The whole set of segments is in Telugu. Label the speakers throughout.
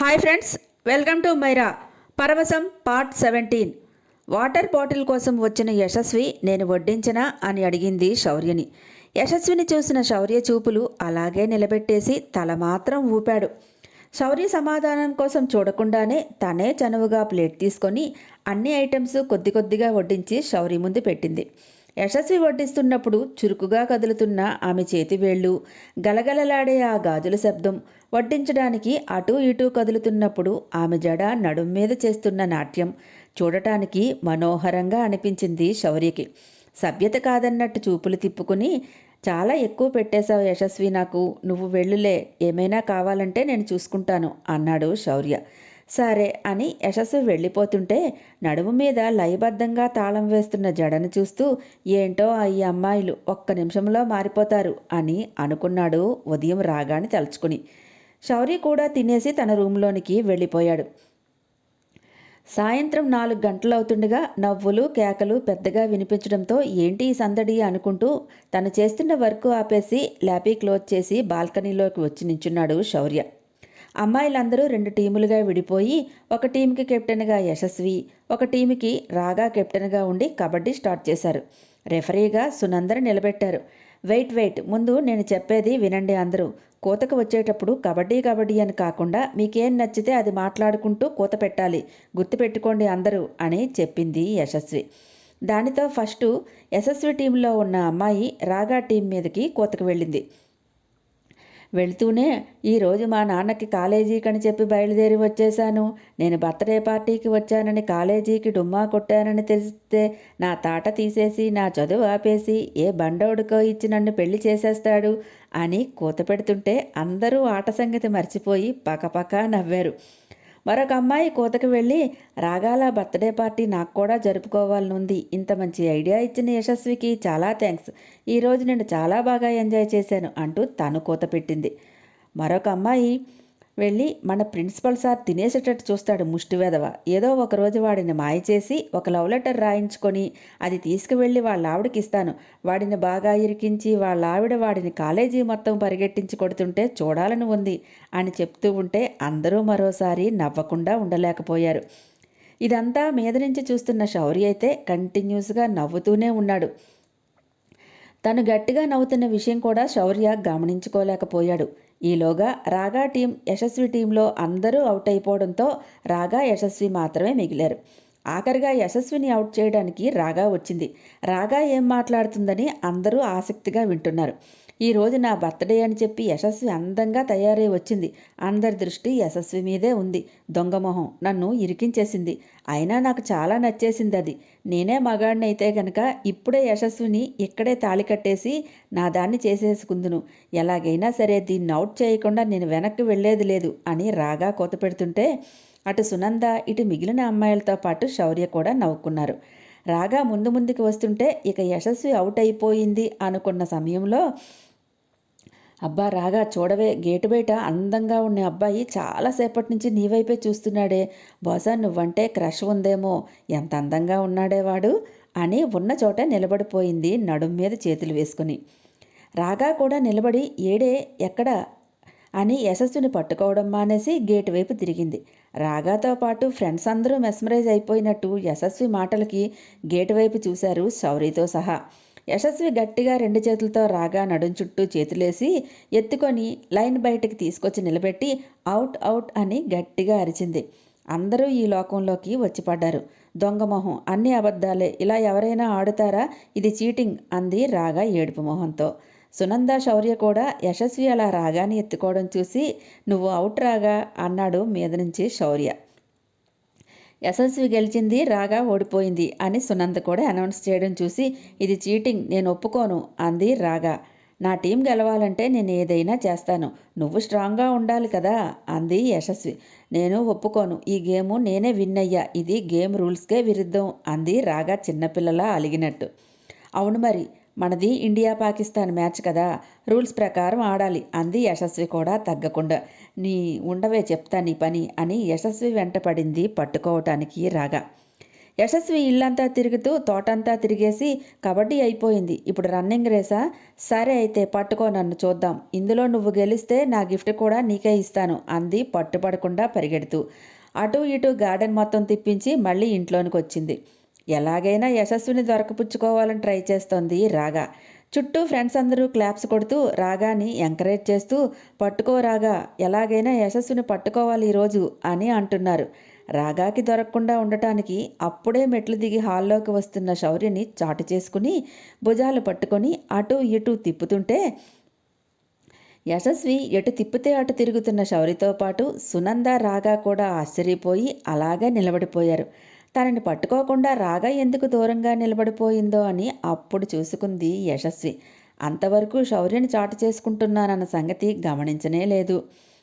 Speaker 1: Hi friends welcome to Maira. పరవశం part seventeen. Water bottle కోసం వచ్చిన యశస్వి నేను వడ్డించనా అని అడిగింది శౌర్యని. యశస్విని చూసిన శౌర్య చూపులు అలాగే నిలబెట్టేసి తల మాత్రం ఊపాడు. శౌర్య సమాధానం కోసం చూడకుండానే తనే చనువుగా ప్లేట్ తీసుకొని అన్ని ఐటమ్స్ కొద్ది కొద్దిగా వడ్డించి శౌర్య ముందు పెట్టింది. యశస్వి వడ్డిస్తున్నప్పుడు చురుకుగా కదులుతున్న ఆమె చేతివేళ్ళు గలగలలాడే ఆ గాజుల శబ్దం వడ్డించడానికి అటూ ఇటూ కదులుతున్నప్పుడు ఆమె జడ నడుం మీద చేస్తున్న నాట్యం చూడటానికి మనోహరంగా అనిపించింది శౌర్యకి. సభ్యత కాదన్నట్టు చూపులు తిప్పుకుని చాలా ఎక్కువ పెట్టేశావు యశస్వి నాకు నువ్వు వెళ్ళులే ఏమైనా కావాలంటే నేను చూసుకుంటాను అన్నాడు శౌర్య. సరే అని యశస్సు వెళ్ళిపోతుంటే నడుము మీద లయబద్ధంగా తాళం వేస్తున్న జడను చూస్తూ ఏంటో ఈ అమ్మాయిలు ఒక్క నిమిషంలో మారిపోతారు అని అనుకున్నాడు ఉదయం రాగాని తలుచుకుని. శౌర్య కూడా తినేసి తన రూంలోనికి వెళ్ళిపోయాడు. సాయంత్రం నాలుగు గంటలవుతుండగా నవ్వులు కేకలు పెద్దగా వినిపించడంతో ఏంటి ఈ సందడి అనుకుంటూ తను చేస్తున్న వర్క్ ఆపేసి ల్యాపీ క్లోజ్ చేసి బాల్కనీలోకి వచ్చి నించున్నాడు శౌర్య. అమ్మాయిలందరూ రెండు టీములుగా విడిపోయి ఒక టీంకి కెప్టెన్గా యశస్వి ఒక టీంకి రాగా కెప్టెన్గా ఉండి కబడ్డీ స్టార్ట్ చేశారు. రెఫరీగా సునందర్ నిలబెట్టారు. వెయిట్ వెయిట్ ముందు నేను చెప్పేది వినండి అందరూ. కూతకు వచ్చేటప్పుడు కబడ్డీ కబడ్డీ అని కాకుండా మీకేం నచ్చితే అది మాట్లాడుకుంటూ కూత పెట్టాలి. గుర్తుపెట్టుకోండి అందరూ అని చెప్పింది యశస్వి. దానితో ఫస్ట్ యశస్వి టీంలో ఉన్న అమ్మాయి రాగా టీం మీదకి కూతకు వెళ్ళింది. వెళ్తూనే ఈరోజు మా నాన్నకి కాలేజీకని చెప్పి బయలుదేరి వచ్చేశాను. నేను బర్త్డే పార్టీకి వచ్చానని కాలేజీకి డుమ్మా కొట్టానని తెలిస్తే నా తాట తీసేసి నా చదువు ఆపేసి ఏ బండోడుకో ఇచ్చి నన్ను పెళ్ళి చేసేస్తాడు అని కూత పెడుతుంటే అందరూ ఆట సంగతి మర్చిపోయి పకపక నవ్వారు. మరొక అమ్మాయి కోతకు వెళ్ళి రాగాల బర్త్డే పార్టీ నాకు కూడా జరుపుకోవాలనుంది. ఇంత మంచి ఐడియా ఇచ్చిన యశస్వికి చాలా థ్యాంక్స్ ఈరోజు నేను చాలా బాగా ఎంజాయ్ చేశాను అంటూ తను కూత పెట్టింది. మరొక అమ్మాయి వెళ్ళి మన ప్రిన్సిపల్ సార్ తినేసేటట్టు చూస్తాడు ముష్టివేధవ ఏదో ఒక రోజు వాడిని మాయ చేసి ఒక లవ్ లెటర్ రాయించుకొని అది తీసుకువెళ్ళి వాళ్ళ ఆవిడకి ఇస్తాను. వాడిని బాగా ఇరికించి వాళ్ళ ఆవిడ వాడిని కాలేజీ మొత్తం పరిగెట్టించి కొడుతుంటే చూడాలని ఉంది అని చెప్తూ ఉంటే అందరూ మరోసారి నవ్వకుండా ఉండలేకపోయారు. ఇదంతా మీద నుంచి చూస్తున్న శౌర్య అయితే కంటిన్యూస్గా నవ్వుతూనే ఉన్నాడు. తను గట్టిగా నవ్వుతున్న విషయం కూడా శౌర్య గమనించుకోలేకపోయాడు. ఈలోగా రాగా టీం యశస్వి టీంలో అందరూ అవుట్ అయిపోవడంతో రాగా యశస్వి మాత్రమే మిగిలారు. ఆఖరిగా యశస్విని అవుట్ చేయడానికి రాగా వచ్చింది. రాగా ఏం మాట్లాడుతుందని అందరూ ఆసక్తిగా వింటున్నారు. ఈ రోజు నా బర్త్డే అని చెప్పి యశస్వి అందంగా తయారై వచ్చింది. అందరి దృష్టి యశస్వి మీదే ఉంది. దొంగమొహం నన్ను ఇరికించేసింది. అయినా నాకు చాలా నచ్చేసింది అది. నేనే మగాడినైతే అయితే గనక ఇప్పుడే యశస్విని ఇక్కడే తాళి కట్టేసి నా దాన్ని చేసేసుకుందును. ఎలాగైనా సరే దీన్ని అవుట్ చేయకుండా నేను వెనక్కి వెళ్ళేది లేదు అని రాగా కోత పెడుతుంటే అటు సునంద ఇటు మిగిలిన అమ్మాయిలతో పాటు శౌర్య కూడా నవ్వుకున్నారు. రాగా ముందు ముందుకు వస్తుంటే ఇక యశస్వి అవుట్ అయిపోయింది అనుకున్న సమయంలో అబ్బా రాగా చూడవే. గేటు బయట అందంగా ఉన్న అబ్బాయి చాలాసేపటి నుంచి నీ వైపే చూస్తున్నాడే. బహుశా నువ్వంటే క్రష్ ఉందేమో. ఎంత అందంగా ఉన్నాడే వాడు? అని ఉన్న చోట నిలబడిపోయింది నడుం మీద చేతులు వేసుకుని. రాగా కూడా నిలబడి ఏడే ఎక్కడ? అని యశస్సుని పట్టుకోవడం మానేసి గేటు వైపు తిరిగింది. రాగాతో పాటు ఫ్రెండ్స్ అందరూ మెస్మరైజ్ అయిపోయినట్టు యశస్వి మాటలకి గేటు వైపు చూశారు శౌరితో సహా. యశస్వి గట్టిగా రెండు చేతులతో రాగా నడుం చుట్టూ చేతులేసి ఎత్తుకొని లైన్ బయటకు తీసుకొచ్చి నిలబెట్టి అవుట్ అవుట్ అని గట్టిగా అరిచింది. అందరూ ఈ లోకంలోకి వచ్చిపడ్డారు దొంగమొహం అన్ని అబద్ధాలే. ఇలా ఎవరైనా ఆడుతారా? ఇది చీటింగ్ అంది రాగా ఏడుపు మొహంతో. సునంద శౌర్య కూడా యశస్వి అలా రాగాని ఎత్తుకోవడం చూసి నువ్వు అవుట్ రాగా అన్నాడు మీద నుంచి శౌర్య. యశస్వి గెలిచింది రాగా ఓడిపోయింది అని సునంద కూడా అనౌన్స్ చేయడం చూసి ఇది చీటింగ్ నేను ఒప్పుకోను అంది రాగా. నా టీం గెలవాలంటే నేను ఏదైనా చేస్తాను నువ్వు స్ట్రాంగ్గా ఉండాలి కదా అంది యశస్వి. నేను ఒప్పుకోను ఈ గేము నేనే విన్ అయ్యా ఇది గేమ్ రూల్స్కే విరుద్ధం అంది రాగా చిన్నపిల్లలా అలిగినట్టు. అవును మరి మనది ఇండియా పాకిస్తాన్ మ్యాచ్ కదా. రూల్స్ ప్రకారం ఆడాలి అంది యశస్వి కూడా తగ్గకుండా. నీ ఉండవే చెప్తా నీ పని అని యశస్వి వెంటపడింది పట్టుకోవటానికి రాగా. యశస్వి ఇల్లంతా తిరుగుతూ తోటంతా తిరిగేసి కబడ్డీ అయిపోయింది. ఇప్పుడు రన్నింగ్ రేసా? సరే అయితే పట్టుకో నన్ను చూద్దాం. ఇందులో నువ్వు గెలిస్తే నా గిఫ్ట్ కూడా నీకే ఇస్తాను అంది పట్టుపడకుండా పరిగెడుతూ. అటు ఇటు గార్డెన్ మొత్తం తిప్పించి మళ్ళీ ఇంట్లోనికి వచ్చింది ఎలాగైనా యశస్విని దొరకపుచ్చుకోవాలని ట్రై చేస్తోంది రాగా. చుట్టూ ఫ్రెండ్స్ అందరూ క్లాప్స్ కొడుతూ రాగాని ఎంకరేజ్ చేస్తూ పట్టుకో రాగా ఎలాగైనా యశస్సుని పట్టుకోవాలి ఈరోజు అని అంటున్నారు. రాగాకి దొరకకుండా ఉండటానికి అప్పుడే మెట్లు దిగి హాల్లోకి వస్తున్న శౌర్యని చాటు చేసుకుని భుజాలు పట్టుకొని అటు ఇటు తిప్పుతుంటే యశస్వి ఎటు తిప్పితే అటు తిరుగుతున్న శౌరితో పాటు సునంద రాగా కూడా ఆశ్చర్యపోయి అలాగే నిలబడిపోయారు. తనని పట్టుకోకుండా రాగా ఎందుకు దూరంగా నిలబడిపోయిందో అని అప్పుడు చూసుకుంది యశస్వి. అంతవరకు శౌర్యని చాటు చేసుకుంటున్నానన్న సంగతి గమనించనే లేదు.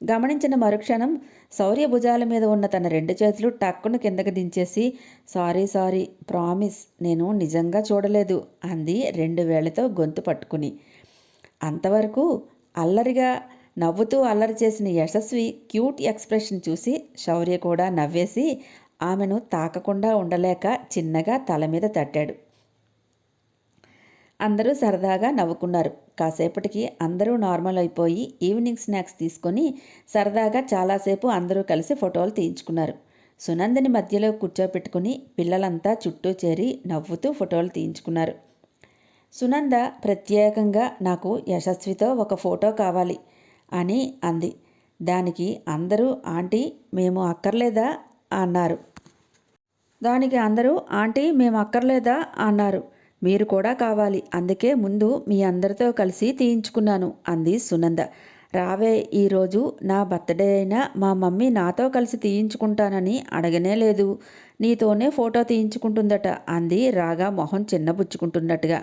Speaker 1: గమనించిన మరుక్షణం శౌర్య భుజాల మీద ఉన్న తన రెండు చేతులు టక్కును కిందకు దించేసి సారీ సారీ ప్రామిస్ నేను నిజంగా చూడలేదు అంది రెండు వేళ్ళతో గొంతు పట్టుకుని. అంతవరకు అల్లరిగా నవ్వుతూ అల్లరి చేసిన యశస్వి క్యూట్ ఎక్స్ప్రెషన్ చూసి శౌర్య కూడా నవ్వేసి ఆమెను తాకకుండా ఉండలేక చిన్నగా తల మీద తట్టాడు. అందరూ సరదాగా నవ్వుకున్నారు. కాసేపటికి అందరూ నార్మల్ అయిపోయి ఈవినింగ్ స్నాక్స్ తీసుకొని సరదాగా చాలాసేపు అందరూ కలిసి ఫోటోలు తీయించుకున్నారు. సునందని మధ్యలో కూర్చోపెట్టుకుని పిల్లలంతా చుట్టూ చేరి నవ్వుతూ ఫోటోలు తీయించుకున్నారు. సునంద ప్రత్యేకంగా నాకు యశస్వితో ఒక ఫోటో కావాలి అని అంది. దానికి అందరూ ఆంటీ మేము అక్కర్లేదా? అన్నారు. దానికి అందరూ ఆంటీ మేము అక్కర్లేదా అన్నారు. మీరు కూడా కావాలి. అందుకే ముందు మీ అందరితో కలిసి తీయించుకున్నాను అంది సునంద. రావే ఈరోజు నా బర్త్డే అయినా మా మమ్మీ నాతో కలిసి తీయించుకుంటానని అడగనే లేదు. నీతోనే ఫోటో తీయించుకుంటుందట అంది రాగా మొహం చిన్నబుచ్చుకుంటున్నట్టుగా.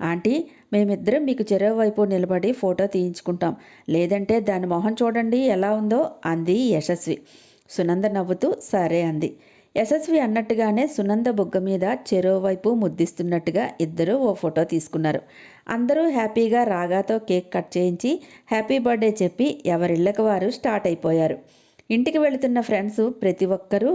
Speaker 1: ఆంటీ మేమిద్దరం మీకు చెరవ వైపు నిలబడి ఫోటో తీయించుకుంటాం. లేదంటే దాని మొహం చూడండి ఎలా ఉందో అంది యశస్వి. సునంద నవ్వుతూ సరే అంది. యశస్వి అన్నట్టుగానే సునంద బుగ్గ మీద చెరోవైపు ముద్దిస్తున్నట్టుగా ఇద్దరూ ఓ ఫోటో తీసుకున్నారు. అందరూ హ్యాపీగా రాగాతో కేక్ కట్ చేయించి హ్యాపీ బర్త్డే చెప్పి ఎవరిళ్ళకి వారు స్టార్ట్ అయిపోయారు. ఇంటికి వెళుతున్న ఫ్రెండ్స్ ప్రతి ఒక్కరూ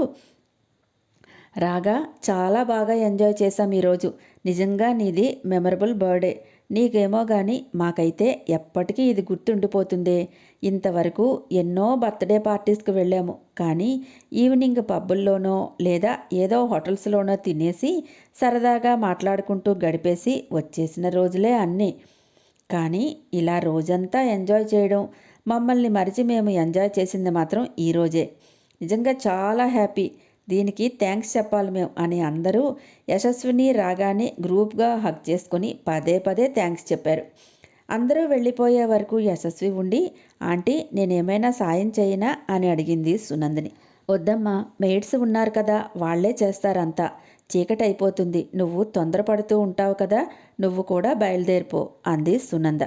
Speaker 1: రాగా చాలా బాగా ఎంజాయ్ చేశాం ఈరోజు. నిజంగా నీది మెమరబుల్ బర్త్డే. నీకేమో కానీ మాకైతే ఎప్పటికీ ఇది గుర్తుండిపోతుందే. ఇంతవరకు ఎన్నో బర్త్డే పార్టీస్కి వెళ్ళాము. కానీ ఈవినింగ్ పబ్బుల్లోనో లేదా ఏదో హోటల్స్లోనో తినేసి సరదాగా మాట్లాడుకుంటూ గడిపేసి వచ్చేసిన రోజులే అన్నీ. కానీ ఇలా రోజంతా ఎంజాయ్ చేయడం మమ్మల్ని మరిచి మేము ఎంజాయ్ చేసింది మాత్రం ఈరోజే నిజంగా చాలా హ్యాపీ. దీనికి థ్యాంక్స్ చెప్పాలి మేము అని అందరూ యశస్విని రాగానే గ్రూప్గా హక్ చేసుకొని పదే పదే థ్యాంక్స్ చెప్పారు. అందరూ వెళ్ళిపోయే వరకు యశస్వి ఉండి ఆంటీ నేనేమైనా సాయం చేయనా? అని అడిగింది సునందిని. వద్దమ్మా మెయిడ్స్ ఉన్నారు కదా వాళ్ళే చేస్తారంతా. చీకటి అయిపోతుంది. నువ్వు తొందరపడుతూ ఉంటావు కదా నువ్వు కూడా బయలుదేరిపో అంది సునంద.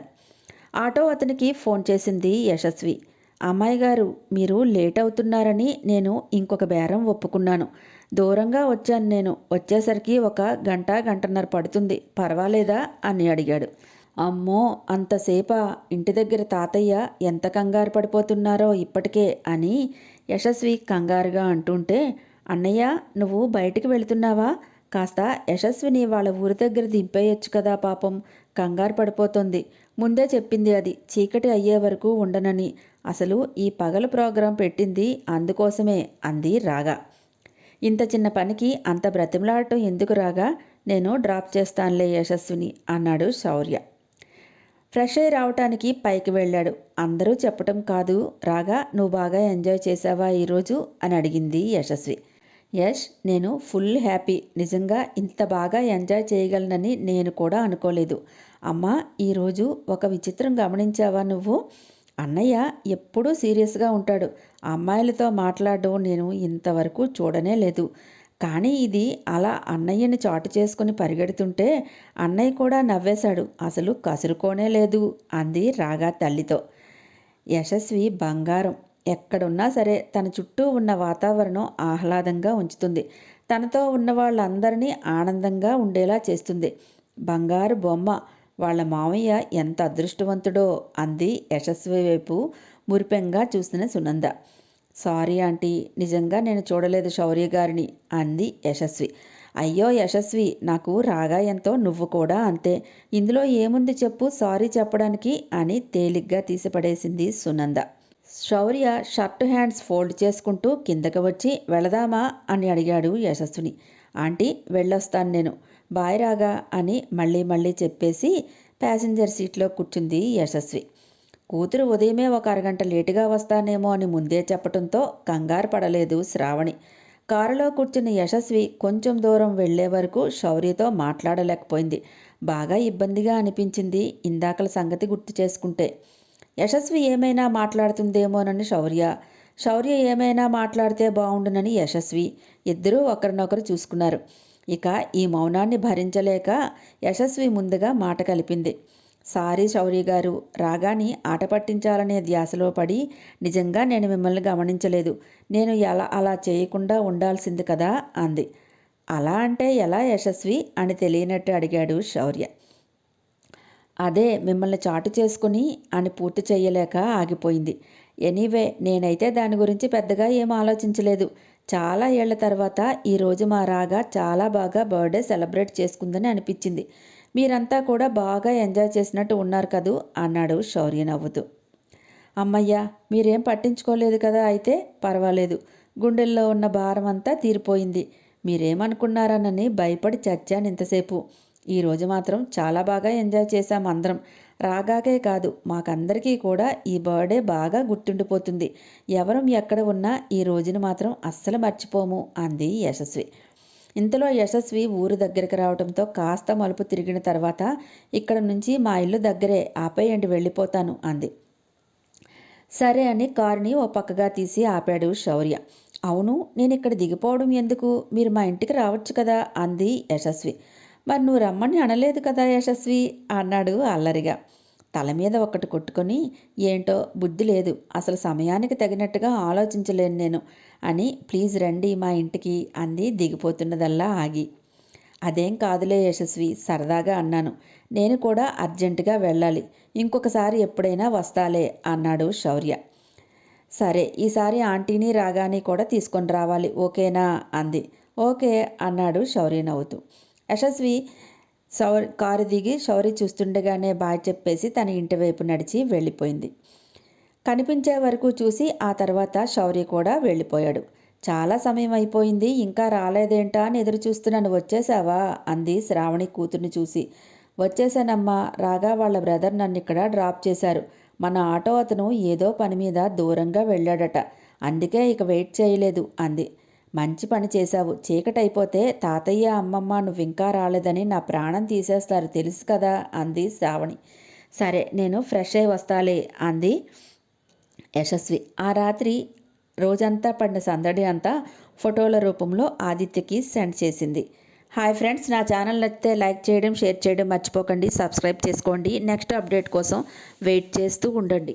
Speaker 1: ఆటో అతనికి ఫోన్ చేసింది యశస్వి. అమ్మాయి గారు మీరు లేట్ అవుతున్నారని నేను ఇంకొక బేరం ఒప్పుకున్నాను. దూరంగా వచ్చాను నేను. వచ్చేసరికి ఒక గంట గంటన్నర పడుతుంది. పర్వాలేదా? అని అడిగాడు. అమ్మో అంతసేపా? ఇంటి దగ్గర తాతయ్య ఎంత కంగారు పడిపోతున్నారో ఇప్పటికే అని యశస్వి కంగారుగా అంటుంటే అన్నయ్య నువ్వు బయటికి వెళుతున్నావా? కాస్త యశస్విని వాళ్ళ ఊరి దగ్గర దింపేయచ్చు కదా పాపం. కంగారు పడిపోతుంది. ముందే చెప్పింది అది. చీకటి అయ్యే వరకు ఉండనని. అసలు ఈ పగలు ప్రోగ్రాం పెట్టింది అందుకోసమే అంది రాగా. ఇంత చిన్న పనికి అంత బ్రతిమలాడటం ఎందుకు రాగా? నేను డ్రాప్ చేస్తానులే యశస్విని అన్నాడు శౌర్య. ఫ్రెష్ అయి రావటానికి పైకి వెళ్ళాడు. అందరూ చెప్పటం కాదు రాగా నువ్వు బాగా ఎంజాయ్ చేసావా ఈరోజు? అని అడిగింది యశస్వి. యష్ నేను ఫుల్ హ్యాపీ. నిజంగా ఇంత బాగా ఎంజాయ్ చేయగలనని నేను కూడా అనుకోలేదు. అమ్మా ఈరోజు ఒక విచిత్రం గమనించావా నువ్వు? అన్నయ్య ఎప్పుడూ సీరియస్గా ఉంటాడు. అమ్మాయిలతో మాట్లాడడం నేను ఇంతవరకు చూడనే లేదు. కానీ ఇది అలా అన్నయ్యని చాటు చేసుకుని పరిగెడుతుంటే అన్నయ్య కూడా నవ్వేశాడు. అసలు కసురుకోనే లేదు అంది రాగా తల్లితో. యశస్వి బంగారం. ఎక్కడున్నా సరే తన చుట్టూ ఉన్న వాతావరణం ఆహ్లాదంగా ఉంచుతుంది. తనతో ఉన్న వాళ్ళందరినీ ఆనందంగా ఉండేలా చేస్తుంది. బంగారు బొమ్మ వాళ్ళ మామయ్య ఎంత అదృష్టవంతుడో అంది యశస్వి వైపు మురిపెంగా చూసిన సునంద. సారీ ఆంటీ నిజంగా నేను చూడలేదు శౌర్య గారిని అంది యశస్వి. అయ్యో యశస్వి నాకు రాగా ఎంతో నువ్వు కూడా అంతే. ఇందులో ఏముంది చెప్పు సారీ చెప్పడానికి అని తేలిగ్గా తీసిపడేసింది Sunanda. Shaurya shirt hands fold చేసుకుంటూ కిందకి వచ్చి వెళదామా? అని అడిగాడు యశస్విని ఆంటీ వెళ్ళొస్తాను నేను. బాయ్ రాగా అని మళ్ళీ మళ్ళీ చెప్పేసి ప్యాసింజర్ సీట్లో కూర్చుంది యశస్వి. కూతురు ఉదయమే ఒక అరగంట లేటుగా వస్తానేమో అని ముందే చెప్పడంతో కంగారు పడలేదు శ్రావణి. కారులో కూర్చున్న యశస్వి కొంచెం దూరం వెళ్ళే వరకు శౌర్యతో మాట్లాడలేకపోయింది. బాగా ఇబ్బందిగా అనిపించింది ఇందాకల సంగతి గుర్తు చేసుకుంటే. యశస్వి ఏమైనా మాట్లాడుతుందేమోనని శౌర్య. శౌర్య ఏమైనా మాట్లాడితే బాగుండునని యశస్వి. ఇద్దరూ ఒకరినొకరు చూసుకున్నారు. ఇక ఈ మౌనాన్ని భరించలేక యశస్వి ముందుగా మాట కలిపింది. సారీ శౌర్య గారు రాగాని ఆట పట్టించాలనే ధ్యాసలో పడి నిజంగా నేను మిమ్మల్ని గమనించలేదు. నేను ఎలా అలా చేయకుండా ఉండాల్సింది కదా అంది. అలా అంటే ఎలా యశస్వి అని తెలియనట్టు అడిగాడు శౌర్య. అదే మిమ్మల్ని చాటు చేసుకుని అని పూర్తి చేయలేక ఆగిపోయింది. ఎనీవే నేనైతే దాని గురించి పెద్దగా ఏం ఆలోచించలేదు. చాలా ఏళ్ళ తర్వాత ఈరోజు మా రాగా చాలా బాగా బర్త్డే సెలబ్రేట్ చేసుకుందని అనిపించింది. మీరంతా కూడా బాగా ఎంజాయ్ చేసినట్టు ఉన్నారు కదూ? అన్నాడు శౌర్య నవ్వుతూ. అమ్మయ్య మీరేం పట్టించుకోలేదు కదా అయితే? పర్వాలేదు. గుండెల్లో ఉన్న భారం అంతా తీరిపోయింది. మీరేమనుకున్నారనని భయపడి చచ్చాను ఇంతసేపు. ఈరోజు మాత్రం చాలా బాగా ఎంజాయ్ చేశాం అందరం. రాగాకే కాదు మాకందరికీ కూడా ఈ బర్త్డే బాగా గుర్తుండిపోతుంది. ఎవరం ఎక్కడ ఉన్నా ఈ రోజును మాత్రం అస్సలు మర్చిపోము అంది యశస్వి. ఇంతలో యశస్వి ఊరు దగ్గరికి రావడంతో కాస్త మలుపు తిరిగిన తర్వాత ఇక్కడ నుంచి మా ఇల్లు దగ్గరే ఆపేయండి వెళ్ళిపోతాను అంది. సరే అని కారుని ఓ పక్కగా తీసి ఆపాడు శౌర్య. అవును నేను ఇక్కడ దిగిపోవడం ఎందుకు? మీరు మా ఇంటికి రావచ్చు కదా అంది యశస్వి. మరి నువ్వు రమ్మని అనలేదు కదా యశస్వి అన్నాడు అల్లరిగా. తల మీద ఒకటి కొట్టుకొని ఏంటో బుద్ధి లేదు. అసలు సమయానికి తగినట్టుగా ఆలోచించలేను నేను అని ప్లీజ్ రండి మా ఇంటికి అంది దిగిపోతున్నదల్లా ఆగి. అదేం కాదులే యశస్వి సరదాగా అన్నాను. నేను కూడా అర్జెంటుగా వెళ్ళాలి. ఇంకొకసారి ఎప్పుడైనా వస్తాలే అన్నాడు శౌర్య. సరే ఈసారి ఆంటీని రాగాని కూడా తీసుకొని రావాలి. ఓకేనా? అంది. ఓకే అన్నాడు శౌర్య నవ్వుతూ. యశస్వి శౌర్ కారు దిగి శౌరి చూస్తుండగానే బాయ్ చెప్పేసి తన ఇంటి వైపు నడిచి వెళ్ళిపోయింది. కనిపించే వరకు చూసి ఆ తర్వాత శౌరి కూడా వెళ్ళిపోయాడు. చాలా సమయం అయిపోయింది. ఇంకా రాలేదేంటా అని ఎదురు చూస్తున్నాను వచ్చేసావా? అంది శ్రావణి కూతుర్ని చూసి. వచ్చేసానమ్మా. రాగా వాళ్ళ బ్రదర్ నన్ను ఇక్కడ డ్రాప్ చేశారు. మన ఆటో అతను ఏదో పని మీద దూరంగా వెళ్ళాడట. అందుకే ఇక వెయిట్ చేయలేదు అంది. మంచి పని చేశావు. చీకటైపోతే తాతయ్య అమ్మమ్మ నువ్వు ఇంకా రాలేదని నా ప్రాణం తీసేస్తారు. తెలుసు కదా అంది శ్రావణి. సరే నేను ఫ్రెష్ అయి వస్తాలే అంది యశస్వి. ఆ రాత్రి రోజంతా పడిన సందడి అంతా ఫోటోల రూపంలో ఆదిత్యకి సెండ్ చేసింది. హాయ్ ఫ్రెండ్స్ నా ఛానల్ నచ్చితే లైక్ చేయడం షేర్ చేయడం మర్చిపోకండి. సబ్స్క్రైబ్ చేసుకోండి. నెక్స్ట్ అప్డేట్ కోసం వెయిట్ చేస్తూ ఉండండి.